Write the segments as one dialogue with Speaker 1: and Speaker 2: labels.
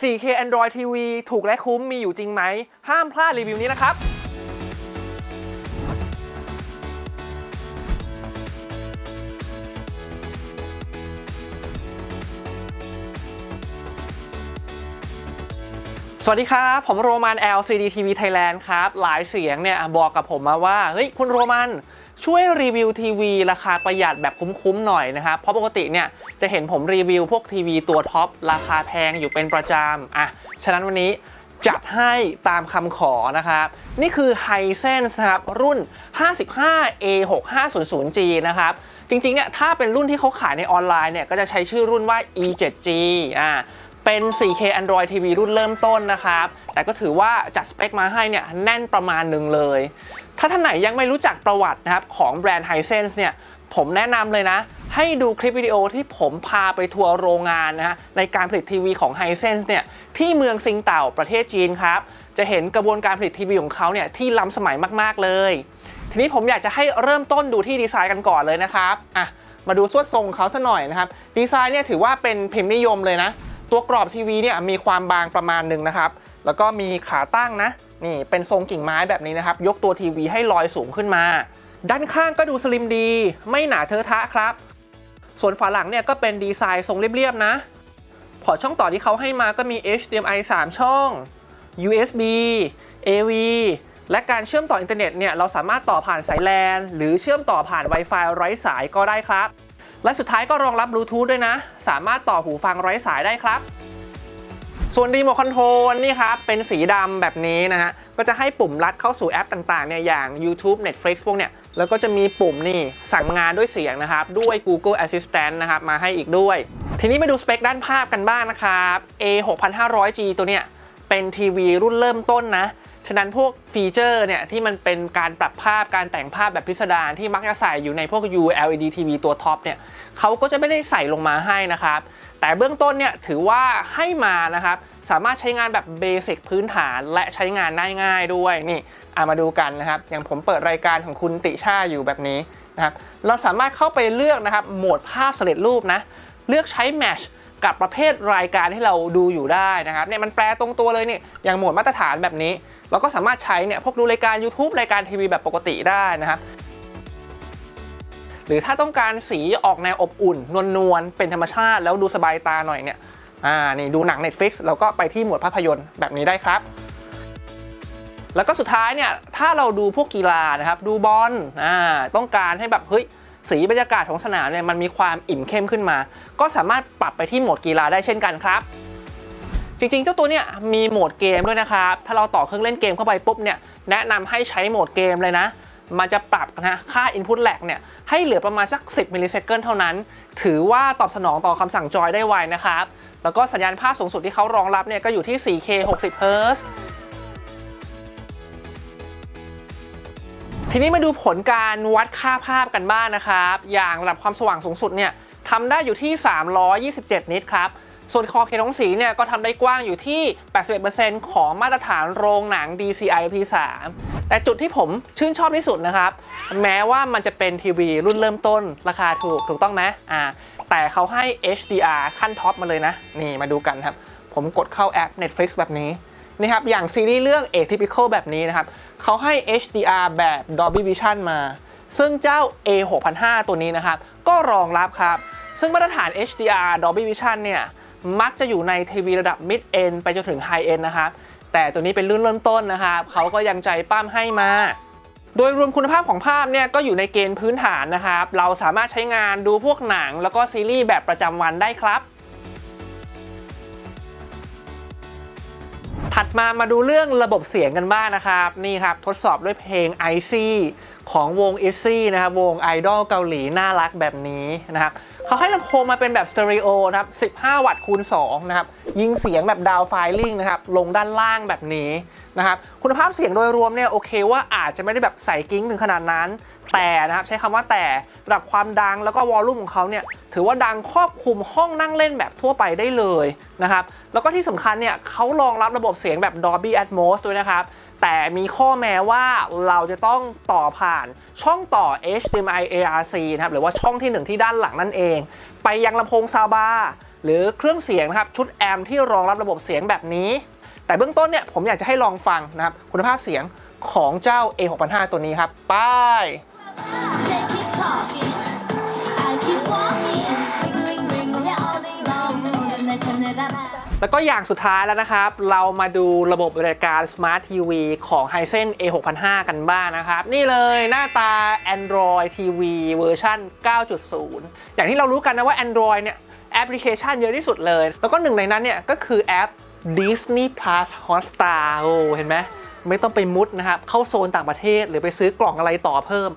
Speaker 1: 4K Android TV ถูกและคุ้มมีอยู่จริงไหม ห้ามพลาดรีวิวนี้นะครับสวัสดีครับ ผมโรมัน LCD TV Thailand ครับ หลายเสียงเนี่ยบอกกับผมมาว่า เฮ้ย คุณโรมันช่วยรีวิวทีวีราคาประหยัดแบบคุ้มๆหน่อยนะครับ เพราะปกติเนี่ย จะเห็นผมรีวิวพวกทีวีตัวท็อปราคาแพงอยู่เป็นประจำอะฉะนั้นวันนี้จัดให้ตามคำขอนะครับนี่คือ Hisense นะครับรุ่น 55A6500G นะครับจริงๆเนี่ยถ้าเป็นรุ่นที่เขาขายในออนไลน์เนี่ยก็จะใช้ชื่อรุ่นว่า E7G อ่าเป็น 4K Android TV รุ่นเริ่มต้นนะครับ แต่ก็ถือว่าจัดสเปคมาให้เนี่ยแน่นประมาณหนึ่งเลย ถ้าท่านไหนยังไม่รู้จักประวัตินะครับของแบรนด์ Hisense เนี่ย ผมแนะนำเลยนะ ให้ดูคลิปวิดีโอที่ผมพาไปทัวร์โรงงานนะฮะในการผลิตทีวีของ Hisense เนี่ยที่เมืองซิงเต่าประเทศจีนครับ จะเห็นกระบวนการผลิตทีวีของเขาเนี่ยที่ล้ำสมัยมากๆเลย ทีนี้ผมอยากจะให้เริ่มต้นดูที่ดีไซน์กันก่อนเลยนะครับอะมาดูสวดทรงเขาซะหน่อยนะครับ ดีไซน์เนี่ยถือว่าเป็นพิมพ์นิยมเลยนะ ตัวกรอบทีวีเนี่ยมีความบางประมาณหนึ่งนะครับ แล้วก็มีขาตั้งนะ นี่เป็นทรงกิ่งไม้แบบนี้นะครับ ยกตัวทีวีให้ลอยสูงขึ้นมา ด้านข้างก็ดูสลิมดี ไม่หนาเทอะทะครับ ส่วนฝาหลังเนี่ยก็เป็นดีไซน์ทรงเรียบๆนะ พอช่องต่อที่เขาให้มาก็มี HDMI 3 ช่อง USB AV และการเชื่อมต่ออินเทอร์เน็ตเนี่ยเราสามารถต่อผ่านสายแลนหรือเชื่อมต่อผ่าน Wi-Fi ไร้สายก็ได้ครับ และสุดท้ายก็รองรับบลูทูธด้วยนะ สามารถต่อหูฟังไร้สายได้ครับ ส่วนรีโมทคอนโทรลนี่ครับเป็นสีดำแบบนี้นะฮะก็จะให้ปุ่มลัดเข้าสู่แอปต่างๆเนี่ยอย่าง YouTube Netflix พวกเนี่ยแล้วก็จะมีปุ่มนี่สั่งงานด้วยเสียงนะครับ ด้วย Google Assistant นะครับมาให้อีกด้วย ทีนี้มาดูสเปคด้านภาพกันบ้างนะครับ A6500G ตัวเนี้ยเป็นทีวีรุ่นเริ่มต้นนะ ฉะนั้นพวกฟีเจอร์เนี่ยที่มันเป็นการปรับภาพการแต่งภาพแบบพิสดารที่มักจะใส่อยู่ในพวก ULED TV ตัวท็อปเนี่ยเขาก็จะไม่ได้ใส่ลงมาให้นะครับ แต่เบื้องต้นเนี่ยถือว่าให้มานะครับสามารถใช้งานแบบเบสิกพื้นฐานและใช้งานได้ง่ายด้วยนี่อามาดูกันนะครับ อย่างผมเปิดรายการของคุณติช่าอยู่แบบนี้นะครับเราสามารถเข้าไปเลือกนะครับโหมดภาพสำเร็จรูปนะเลือกใช้แมชกับประเภทรายการที่เราดูอยู่ได้นะครับเนี่ยมันแปลตรงตัวเลยเนี่ยอย่างโหมดมาตรฐานแบบนี้ เราก็สามารถใช้เนี่ยพวกดูรายการ YouTube รายการทีวีแบบปกติได้นะครับ หรือถ้าต้องการสีออกแนวอบอุ่น นวลๆเป็นธรรมชาติ แล้วดูสบายตาหน่อยเนี่ยอ่านี่ดูหนัง Netflix เราก็ไปที่หมวดภาพยนตร์แบบนี้ได้ครับ แล้วก็สุดท้ายเนี่ยถ้าเราดูพวกกีฬานะครับดูบอลอ่าต้องการให้แบบเฮ้ยสีบรรยากาศของสนามเนี่ยมันมีความอิ่มเข้มขึ้นมา ก็สามารถปรับไปที่โหมดกีฬาได้เช่นกันครับ จริงๆ เจ้าตัวเนี่ยมีโหมดเกมด้วยนะครับ ถ้าเราต่อเครื่องเล่นเกมเข้าไปปุ๊บเนี่ยแนะนำให้ใช้โหมดเกมเลยนะ มันจะปรับนะค่า Input lag เนี่ย ให้เหลือประมาณสัก 10 มิลลิเซคันเท่านั้น ถือว่าตอบสนองต่อคำสั่งจอยได้ไวนะครับ แล้วก็สัญญาณภาพสูงสุดที่เขารองรับเนี่ยก็อยู่ที่ 4K 60 Hz ทีนี้มาดูผลการวัดค่าภาพกันบ้างนะครับ อย่างระดับความสว่างสูงสุดเนี่ยทำได้อยู่ที่ 327 นิตครับ ส่วนขอเขตของสีเนี่ยก็ทำได้กว้างอยู่ที่ 81%ของมาตรฐานโรงหนัง DCI P3 แต่จุดที่ผมชื่นชอบที่สุดนะครับ แม้ว่ามันจะเป็นทีวีรุ่นเริ่มต้นราคาถูกถูกต้องไหมอ่าแต่เขาให้ HDR ขั้นท็อปมาเลยนะ นี่มาดูกันครับ ผมกดเข้าแอป Netflix แบบนี้นี่ครับ อย่างซีรีส์เรื่อง Atypical แบบนี้นะครับเขาให้ HDR แบบ Dolby Vision มา ซึ่งเจ้า A6005 ตัวนี้นะครับ ก็รองรับครับ ซึ่งมาตรฐาน HDR Dolby Vision เนี่ย มักจะอยู่ในทีวีระดับ Mid End ไปจนถึง High End นะครับแต่ตัวนี้เป็นรุ่นเริ่มต้นนะครับเขาก็ยังใจปั้มให้มา โดยรวมคุณภาพของภาพเนี่ยก็อยู่ในเกณฑ์พื้นฐานนะครับ เราสามารถใช้งานดูพวกหนัง แล้วก็ซีรีส์แบบประจำวันได้ครับถัดมามาดูเรื่องระบบเสียงกันบ้างนะครับ นี่ครับ ทดสอบด้วยเพลง i c ของวง i z y นะครับ วงไอดอลเกาหลีน่ารักแบบนี้นะครับเขาให้ลำโพงมาเป็นแบบสเตอริโอนะครับ 15 วัตต์คูณ 2 นะครับ ยิงเสียงแบบดาวไฟลิงนะครับ ลงด้านล่างแบบนี้นะครับ คุณภาพเสียงโดยรวมเนี่ยโอเคว่าอาจจะไม่ได้แบบใส่กิ้งถึงขนาดนั้น แต่นะครับใช้คำว่าแต่ระดับความดังแล้วก็วอลลุ่มของเขาเนี่ยถือว่าดังครอบคลุมห้องนั่งเล่นแบบทั่วไปได้เลยนะครับ แล้วก็ที่สำคัญเนี่ยเขารองรับระบบเสียงแบบ Dolby Atmos ด้วยนะครับ แต่มีข้อแม้ว่าเราจะต้องต่อผ่านช่องต่อ HDMI ARC นะครับหรือว่าช่องที่หนึ่งที่ด้านหลังนั่นเอง ไปยังลำโพงซาบาหรือเครื่องเสียงนะครับชุดแอมที่รองรับระบบเสียงแบบนี้ แต่เบื้องต้นเนี่ยผมอยากจะให้ลองฟังนะครับคุณภาพเสียงของเจ้า A6,500 ตัวนี้ครับ ไป้ แล้วก็อย่างสุดท้ายแล้วนะครับ เรามาดูระบบบริการ Smart TV ของ Hisense A6005 กันบ้างนะครับ นี่เลยหน้าตา Android TV เวอร์ชัน9.0 อย่างที่เรารู้กันนะว่า Android เนี่ยแอปพลิเคชันเยอะที่สุดเลย แล้วก็หนึ่งในนั้นเนี่ยก็คือแอป Disney Plus Hotstar โอ้เห็นไหมไม่ต้องไปมุดนะครับ เข้าโซนต่างประเทศหรือไปซื้อกล่องอะไรต่อเพิ่ม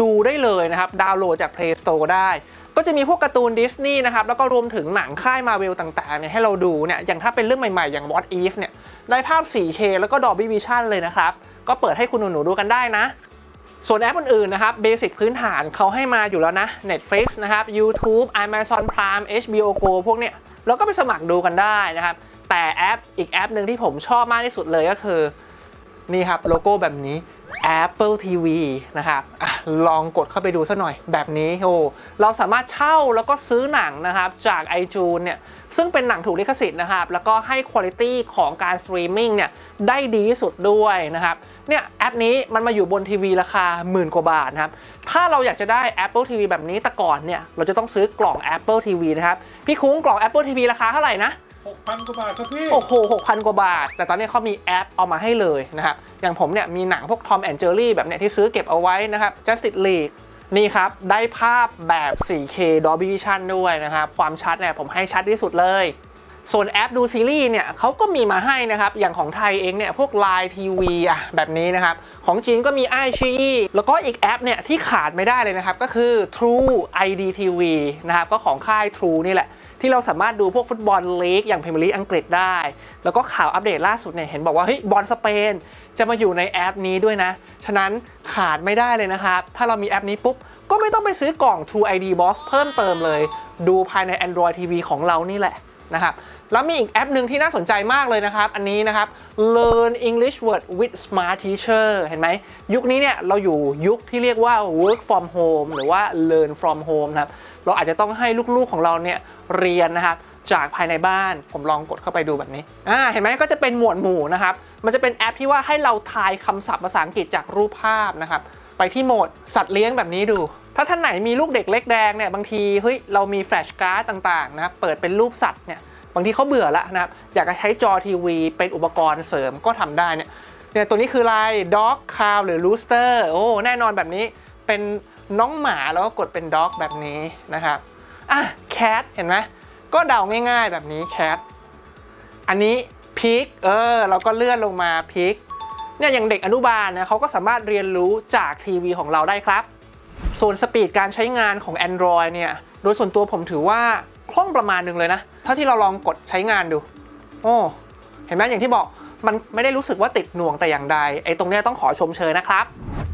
Speaker 1: ดูได้เลยนะครับ ดาวน์โหลดจาก Play Store ได้ ก็จะมีพวกการ์ตูนดิสนีย์นะครับแล้วก็รวมถึงหนังค่ายมาเวลต่างๆเนี่ยให้เราดูเนี่ยอย่างถ้าเป็นเรื่องใหม่ๆ อย่าง What If เนี่ยได้ภาพ 4K แล้วก็ Dolby Vision เลยนะครับ ก็เปิดให้คุณหนูๆดูกันได้นะ ส่วนแอปอื่นๆนะครับเบสิกพื้นฐานเขาให้มาอยู่แล้วนะ Netflix นะครับ YouTube Amazon Prime HBO Go พวกเนี้ยเราก็ไปสมัครดูกันได้นะครับ แต่แอปอีกแอปหนึ่งที่ผมชอบมากที่สุดเลยก็คือนี่ครับโลโก้แบบนี้ Apple TV นะครับอะลองกดเข้าไปดูสักหน่อยแบบนี้โอ้เราสามารถเช่าแล้วก็ซื้อหนังนะครับ จาก iTunes เนี่ยซึ่งเป็นหนังถูกลิขสิทธิ์นะครับ แล้วก็ให้คุณภาพของการสตรีมมิ่งเนี่ยได้ดีที่สุดด้วยนะครับเนี่ยแอปนี้มันมาอยู่บนทีวีราคาหมื่นกว่าบาทนะครับ ถ้าเราอยากจะได้ Apple TV แบบนี้แต่ก่อนเนี่ยเราจะต้องซื้อกล่อง Apple TV นะครับ พี่คุ้งกล่อง Apple TV ราคาเท่าไหร่นะ
Speaker 2: 6,000 กว่าบาทครับพี่
Speaker 1: โอ้โห6,000 กว่าบาท แต่ตอนนี้เขามีแอปเอามาให้เลยนะครับ อย่างผมเนี่ยมีหนังพวก Tom and Jerry แบบเนี้ยที่ซื้อเก็บเอาไว้นะครับ Justice League นี่ครับ ได้ภาพแบบ 4K Dolby Vision ด้วยนะครับ ความชัดเนี่ยผมให้ชัดที่สุดเลย ส่วนแอปดูซีรีส์เนี่ยเขาก็มีมาให้นะครับ อย่างของไทยเองเนี่ยพวก Line TV อะแบบนี้นะครับ ของจีนก็มี i อ i แล้วก็อีกแอปเนี่ยที่ขาดไม่ได้เลยนะครับ ก็คือ True ID TV นะครับ ก็ของค่าย True นี่แหละ ที่เราสามารถดูพวกฟุตบอลลีกอย่างพรีเมียร์ลีกอังกฤษได้ แล้วก็ข่าวอัปเดตล่าสุดเนี่ยเห็นบอกว่าเฮ้ยบอลสเปนจะมาอยู่ในแอปนี้ด้วยนะ ฉะนั้นขาดไม่ได้เลยนะครับ ถ้าเรามีแอปนี้ปุ๊บ ก็ไม่ต้องไปซื้อกล่อง True ID Box เพิ่มเติมเลย ดูภายใน Android TV ของเรานี่แหละนะครับ แล้วมีอีกแอปหนึ่งที่น่าสนใจมากเลยนะครับ อันนี้นะครับ Learn English Word with Smart Teacher เห็นไหม ยุคนี้เนี่ยเราอยู่ยุคที่เรียกว่า work from home หรือว่า learn from home นะครับ เราอาจจะต้องให้ลูกๆของเราเนี่ยเรียนนะครับจากภายในบ้านผมลองกดเข้าไปดูแบบนี้อ่าเห็นไหมก็จะเป็นหมวดหมู่นะครับ มันจะเป็นแอปที่ว่าให้เราทายคำศัพท์ภาษาอังกฤษจากรูปภาพนะครับ ไปที่โหมดสัตว์เลี้ยงแบบนี้ดู ถ้าท่านไหนมีลูกเด็กเล็กแดงเนี่ยบางทีเฮ้ยเรามีแฟลชการ์ดต่างๆนะครับเปิดเป็นรูปสัตว์เนี่ย บางทีเขาเบื่อแล้วนะครับอยากจะใช้จอทีวีเป็นอุปกรณ์เสริมก็ทำได้เนี่ยเนี่ยตัวนี้คืออะไรด็อกคาวหรือลูสเตอร์โอ้แน่นอนแบบนี้เป็นน้องหมาแล้วก็กดเป็นด็อกแบบนี้นะครับอะแคทเห็นไหมก็เดาง่ายๆแบบนี้แคทอันนี้พิกเออเราก็เลื่อนลงมาพิกเนี่ยอย่างเด็กอนุบาลนะเขาก็สามารถเรียนรู้จากทีวีของเราได้ครับ ส่วนสปีดการใช้งานของ Android เนี่ย โดยส่วนตัวผมถือว่า ล่องประมาณหนึงเลยนะเท่าที่เราลองกดใช้งานดู โอ้เห็นไหมอย่างที่บอกมันไม่ได้รู้สึกว่าติดหน่วงแต่อย่างใดไอ้ตรงเนี้ยต้องขอชมเชยนะครับ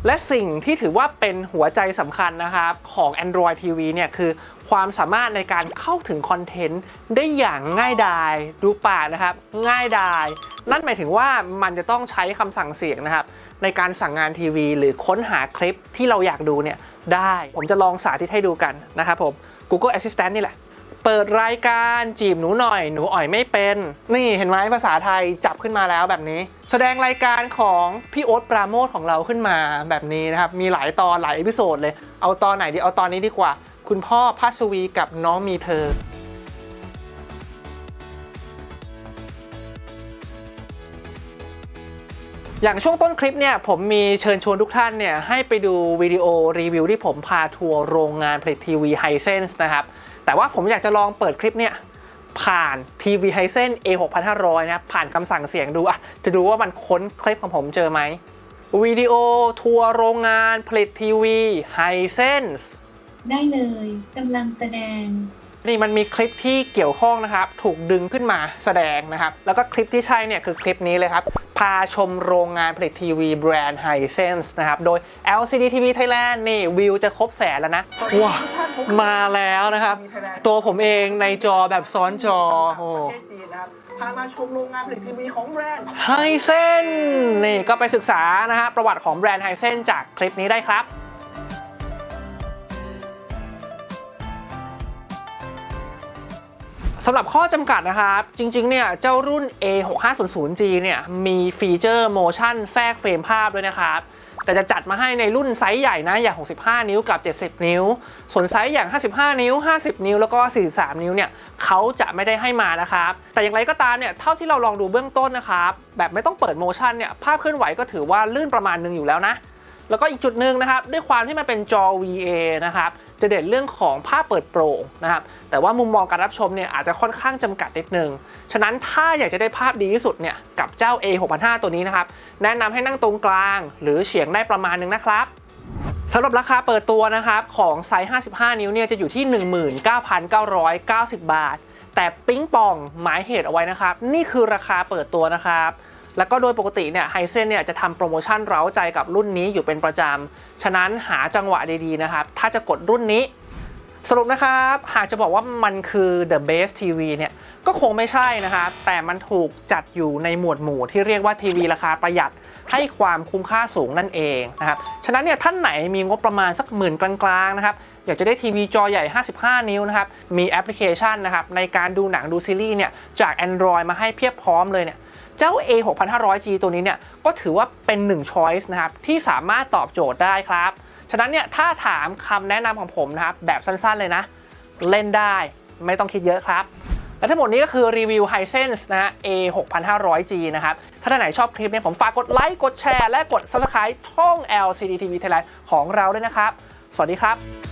Speaker 1: และสิ่งที่ถือว่าเป็นหัวใจสำคัญนะครับของ Android TV เนี่ยคือความสามารถในการเข้าถึงคอนเทนต์ได้อย่างง่ายดายดูปากนะครับ ง่ายดายนั่นหมายถึงว่ามันจะต้องใช้คำสั่งเสียงนะครับ ในการสั่งงานทีวี หรือค้นหาคลิปที่เราอยากดูเนี่ยได้ ผมจะลองสาธิตให้ดูกันนะครับผม Google Assistant นี่แหละ เปิดรายการจีบหนูหน่อย หนูอ่อยไม่เป็น นี่เห็นไหมภาษาไทยจับขึ้นมาแล้วแบบนี้ แสดงรายการของพี่โอ๊ตปราโมทของเราขึ้นมาแบบนี้นะครับ มีหลายตอนหลายเอพิโซดเลย เอาตอนไหนดี เอาตอนนี้ดีกว่า คุณพ่อพัสวีกับน้องมีเธออย่างช่วงต้นคลิปเนี่ยผมมีเชิญชวนทุกท่านเนี่ยให้ไปดูวิดีโอรีวิวที่ผมพาทัวร์โรงงานผลิตทีวีไฮเซนส์นะครับ แต่ว่าผมอยากจะลองเปิดคลิปเนี่ยผ่านทีวีไฮเซน A6500 นะครับผ่านคำสั่งเสียงดูอะจะดูว่ามันค้นคลิปของผมเจอไหมวิดีโอ ทัวร์โรงงานผลิตทีวีไฮเซนส์
Speaker 3: ได้เลยกำลังแสดง
Speaker 1: นี่มันมีคลิปที่เกี่ยวข้องนะครับ ถูกดึงขึ้นมาแสดงนะครับ แล้วก็คลิปที่ใช่เนี่ยคือคลิปนี้เลยครับ พาชมโรงงานผลิตทีวีแบรนด์ Hisense นะครับ โดย LCD TV Thailand นี่วิวจะครบแสนแล้วนะ ว้ามาแล้วนะครับ ตัวผมเองในจอแบบซ้อนจอโอ้พามาชมโรงงานผลิตทีวีของแบรนด์ไฮเซนนี่ก็ไปศึกษานะฮะประวัติของแบรนด์ไฮเซนจากคลิปนี้ได้ครับ สำหรับข้อจำกัดนะครับ จริงๆ เนี่ย เจ้ารุ่น A6500G เนี่ย มีฟีเจอร์ motion แทรกเฟรมภาพด้วยนะครับ แต่จะจัดมาให้ในรุ่นไซส์ใหญ่นะ อย่าง 65 นิ้วกับ 70 นิ้ว ส่วนไซส์อย่าง 55 นิ้ว 50 นิ้ว แล้วก็ 43 นิ้วเนี่ยเขาจะไม่ได้ให้มานะครับ แต่อย่างไรก็ตามเนี่ย เท่าที่เราลองดูเบื้องต้นนะครับ แบบไม่ต้องเปิด motion เนี่ย ภาพเคลื่อนไหวก็ถือว่าลื่นประมาณหนึงอยู่แล้วนะ แล้วก็อีกจุดหนึ่งนะครับ ด้วยความที่มันเป็นจอ VA นะครับ จะเด่นเรื่องของภาพเปิดโปร่งนะครับ แต่ว่ามุมมองการรับชมเนี่ยอาจจะค่อนข้างจำกัดนิดนึง ฉะนั้นถ้าอยากจะได้ภาพดีที่สุดเนี่ยกับเจ้า A 6 5 0 0ตัวนี้นะครับ แนะนำให้นั่งตรงกลาง หรือเฉียงได้ประมาณนึงนะครับสำหรับราคาเปิดตัวนะครับของไซส์ 55 นิ้วเนี่ยจะอยู่ที่ 19,990 บาท แต่ปิ๊งปองหมายเหตุเอาไว้นะครับ นี่คือราคาเปิดตัวนะครับ แล้วก็โดยปกติเนี่ยไฮเซนเนี่ยจะทำโปรโมชั่นเร้าใจกับรุ่นนี้อยู่เป็นประจำ ฉะนั้นหาจังหวะดีๆนะครับ ถ้าจะกดรุ่นนี้ สรุปนะครับ หากจะบอกว่ามันคือ the best TV เนี่ยก็คงไม่ใช่นะครับ แต่มันถูกจัดอยู่ในหมวดหมู่ที่เรียกว่าทีวีราคาประหยัดให้ความคุ้มค่าสูงนั่นเองนะครับ ฉะนั้นเนี่ยท่านไหนมีงบประมาณสักหมื่นกลางๆนะครับอยากจะได้ทีวีจอใหญ่ 55 นิ้วนะครับ มีแอปพลิเคชันนะครับในการดูหนังดูซีรีส์เนี่ยจาก Android มาให้เพียบพร้อมเลยเนี่ย เจ้า A 6500G ตัวนี้เนี่ยก็ถือว่าเป็นหนึ่ง choice นะครับที่สามารถตอบโจทย์ได้ครับ ฉะนั้นเนี่ยถ้าถามคำแนะนำของผมนะครับแบบสั้นๆเลยนะ เล่นได้ไม่ต้องคิดเยอะครับและทั้งหมดนี้ก็คือรีวิว Hisense นะฮะ A 6500G นะครับ ถ้าท่านไหนชอบคลิปนี่ยผมฝากกดไลค์ กดแชร์ และกด Subscribe ช่อง LCD TV Thailand ของเราด้วยนะครับ สวัสดีครับ